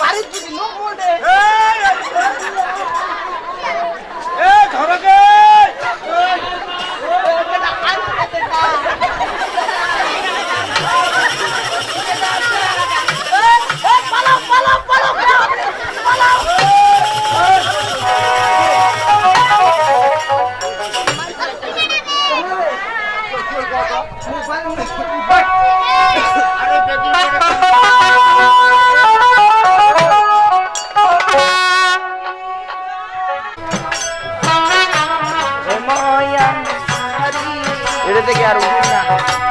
বাড়ির যদি লোক ওঠে এটা থেকে আর উঠি না।